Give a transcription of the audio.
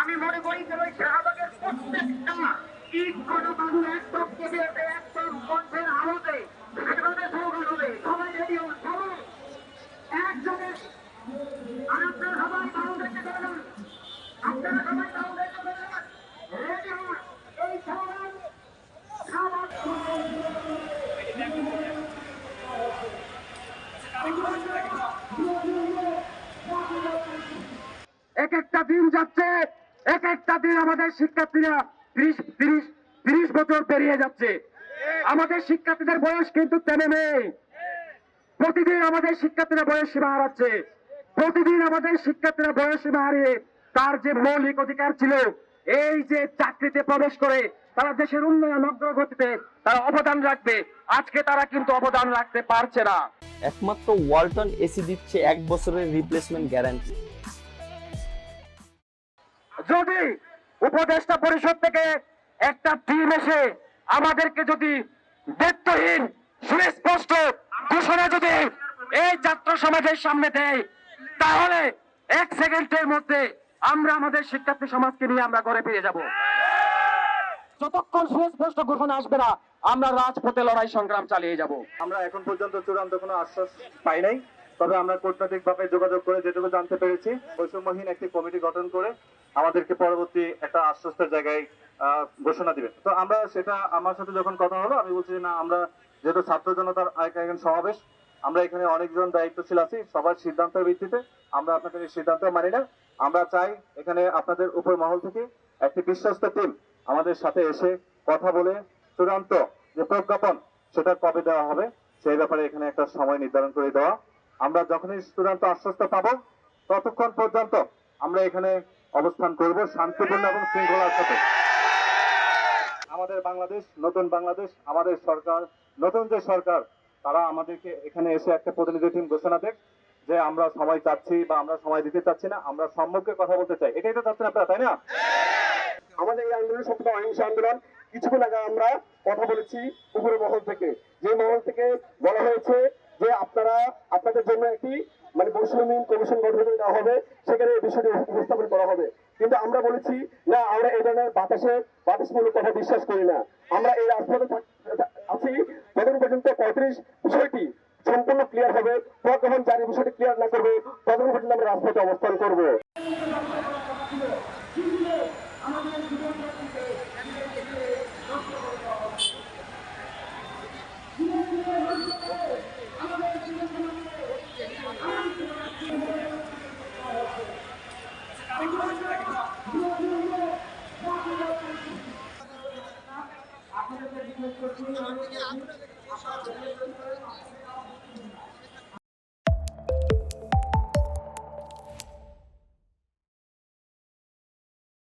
আমি মনে করি যে ওই শাহবাগের প্রত্যেকটা ঈদ কোন মানুষ এক পক্ষে একদম মঞ্চের আলোতে সেভাবে সৌগান হবে সবাই রেডি হবে সবাই একজনের আপনারা সবাই আপনারা সবাই এই শাহবাগ এক একটা দিন যাচ্ছে, এক একটা দিন আমাদের শিক্ষার্থীরা ত্রিশ, তিরিশ তিরিশ বছর পেরিয়ে যাচ্ছে। আমাদের শিক্ষার্থীদের বয়স কিন্তু তেমন নেই। প্রতিদিন আমাদের শিক্ষার্থীরা বয়স সীমা হারাচ্ছে। প্রতিদিন আমাদের শিক্ষার্থীরা বয়স সীমা হারিয়ে তার যে মৌলিক অধিকার ছিল, এই যে চাকরিতে প্রবেশ করে তারা দেশের উন্নয়ন অগ্রগতিতে তারা অবদান রাখবে। আজকে তারা কিন্তু অবদান রাখতে পারছে না। একমাত্র ওয়ালটন এসি দিচ্ছে এক বছরের রিপ্লেসমেন্ট গ্যারান্টি যদি উপদেষ্টা পরিষদ থেকে একটা টিম এসে আমাদেরকে যদি দায়িত্বহীন, সুস্পষ্ট ঘোষণা যদি এই ছাত্র সমাজের সামনে দেয়, তাহলে এক সেকেন্ডের মধ্যে আমরা আমাদের শিক্ষার্থী সমাজকে নিয়ে আমরা ঘরে ফিরে যাব। যতক্ষণ সুস্পষ্ট ঘোষণা আসবে না, আমরা রাজপথে লড়াই সংগ্রাম চালিয়ে যাব। আমরা এখন পর্যন্ত চূড়ান্ত কোনো আশ্বাস পাই নাই। তবে আমরা কূটনৈতিক ভাবে যোগাযোগ করে যেটুকু জানতে পেরেছি, বৈষম্যহীন একটি কমিটি গঠন করে আমাদেরকে পরবর্তী একটা আশ্বস্তের জায়গায় ঘোষণা দিবে। তো আমরা সেটা, আমার সাথে যখন কথা হলো, আমি বলছি না, আমরা যেহেতু ছাত্র জনতার এক একজন সমাবেশ, আমরা এখানে অনেকজন দায়িত্বশীল আছি, সবার সিদ্ধান্তের ভিত্তিতে আমরা আপনাদের এই সিদ্ধান্ত মানি না। আমরা চাই এখানে আপনাদের উপর মহল থেকে একটি বিশ্বস্ত টিম আমাদের সাথে এসে কথা বলে চূড়ান্ত যে প্রজ্ঞাপন সেটা কবে দেওয়া হবে, সেই ব্যাপারে এখানে একটা সময় নির্ধারণ করে দেওয়া। আমরা যখনই চূড়ান্ত আশ্বস্ত পাবো, ততক্ষণ পর্যন্ত আমরা এখানে অবস্থান করব শান্তিপূর্ণ এবং শৃঙ্খলার সাথে। আমাদের বাংলাদেশ, নতুন বাংলাদেশ, আমাদের সরকার, নতুন যে সরকার, তারা আমাদেরকে এখানে এসে একটা প্রতিনিধি টিম ঘোষণা দেখ যে আমরা সময় চাচ্ছি বা আমরা সময় দিতে চাচ্ছি না, আমরা সম্মুখে কথা বলতে চাই। এটাই তো চাচ্ছেন আপনারা, তাই না? আমাদের এই আন্দোলন সবথেকে অহিংস আন্দোলন, কিছুক্ষণ আগে আমরা কথা বলেছি উপরে মহল থেকে। যে মহল থেকে বলা হয়েছে যে আপনারা, আপনাদের জন্য একটি মানে বৈষম্যহীন কমিশন গঠন করে দেওয়া হবে, সেখানে এই বিষয়টি উপস্থাপন করা হবে। কিন্তু আমরা বলেছি, না, আমরা এই ধরনের বাতাসে, বাতাসমূলক কথা বিশ্বাস করি না। আমরা এই রাজপথে আছি। তখন পর্যন্ত পঁয়ত্রিশ বিষয়টি সম্পূর্ণ ক্লিয়ার হবে। যখন জারি, বিষয়টি ক্লিয়ার না করবে তখন পর্যন্ত আমরা রাজপথে অবস্থান করব। আপনাদের